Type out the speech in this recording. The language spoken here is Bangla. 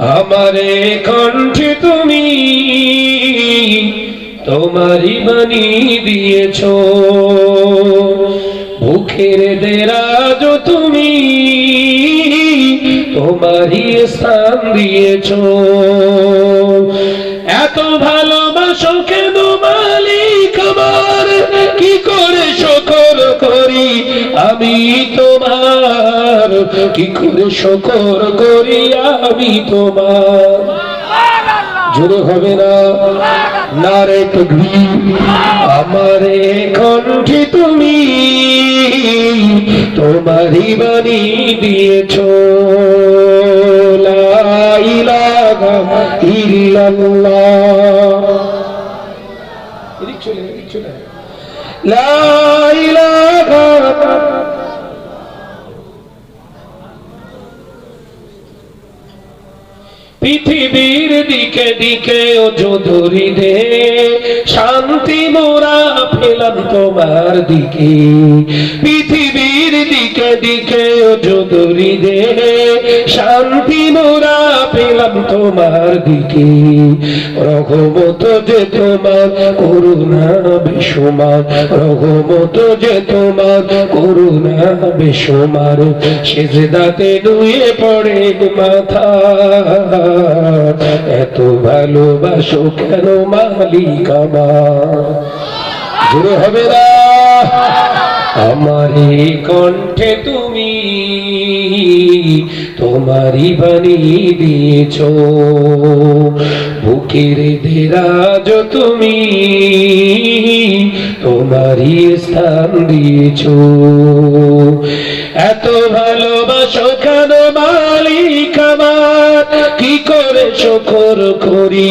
আমারে কণ্ঠে তুমি তোমারই বাণী দিয়েছ। বুকের দেরাজ তুমি তোমারই স্থান দিয়েছ। এত ভালোবাসো কেন মালিক আমার? কি করে শকর করি আমি তোমার কি করে শকর করি আমি তোমার? জোরে হবে না? নারে তকবি আমারে কণ্ঠে তুমি তোমারই বাণী দিয়েছ। ইল্লাল্লাহ। এদিক পৃথিবীর দিকে দিকে ও যদুরি দে, শান্তি মোরা ফেলাম তোমার দিকে। পৃথিবীর দিকে দিকে ও যদুরি দে, শান্তি মোরা পেলাম তোমার দিকে। রঘমত যে তোমার করুণা বেসমার। রঘমত যে তোমার করুণা বেসমার। সেজদাতে নুয়ে পড়ে মাথা। এত ভালোবাসো কেন মালিক আমার? জোরে হবে না। আমারই কণ্ঠে তুমি তোমারই বাণী দিয়েছ। বুকের দেরাজ তুমি তোমারই স্থান দিয়েছ। এত ভালোবাসো কেন মালিক আমার? কি করে শকর করি